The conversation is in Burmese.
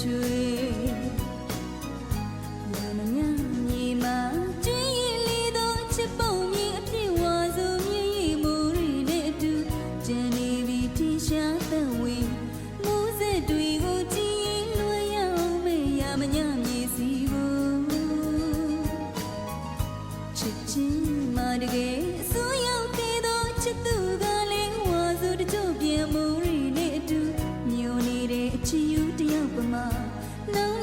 ချစ်ချင်းမတကယ် Pa 吗